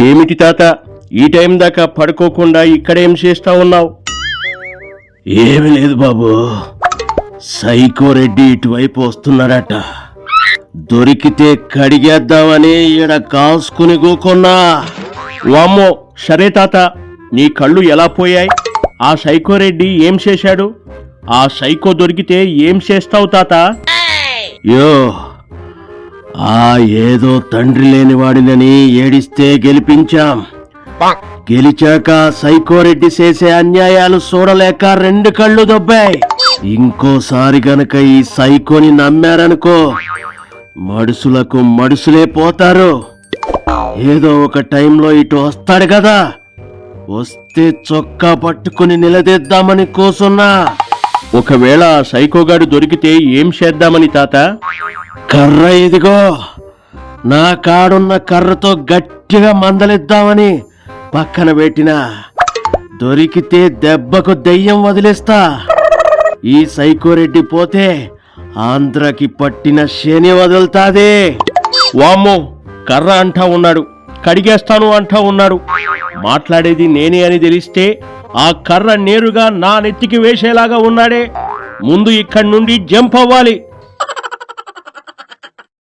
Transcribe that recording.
ఏమిటి తాత? ఈ టైం దాకా పడుకోకుండా ఇక్కడేం చేస్తా ఉన్నావు? ఏమి లేదు బాబు. సైకో రెడ్డి ఇటువైపు వస్తున్నాడట. దొరికితే కడిగేద్దామని ఈడ కాసుకుని కూకున్నా. వామ్మో సరే తాత. నీ కళ్ళు ఎలా పోయాయి? ఆ సైకో రెడ్డి ఏం చేశాడు? ఆ సైకో దొరికితే ఏం చేస్తావు తాత? యో ఆ ఏదో తండ్రి లేని వాడినని ఏడిస్తే గెలిపించాం. గెలిచాక సైకోరెడ్డి చేసే అన్యాయాలు చూడలేక రెండు కళ్ళు దొబ్బాయి. ఇంకోసారి గనక ఈ సైకోని నమ్మారనుకో మడుసులకు మడుసులే పోతారు. ఏదో ఒక టైంలో ఇటు వస్తాడు కదా. వస్తే చొక్కా పట్టుకుని నిలదీద్దామని కూసున్నా. ఒకవేళ ఆ సైకోగాడు దొరికితే ఏం చేద్దామని తాత? కర్ర ఇదిగో. నా కాడున్న కర్రతో గట్టిగా మందలిద్దామని పక్కన పెట్టినా. దొరికితే దెబ్బకు దెయ్యం వదిలేస్తా. ఈ సైకోరెడ్డి పోతే ఆంధ్రకి పట్టిన శని వదులుతాదే. వామ్మో కర్ర అంటా ఉన్నాడు కడిగేస్తాను అంటా ఉన్నాడు. మాట్లాడేది నేనే అని తెలిస్తే ఆ కర్ర నేరుగా నా నెత్తికి వేసేలాగా ఉన్నాడే. ముందు ఇక్కడి నుండి జంప్ అవ్వాలి.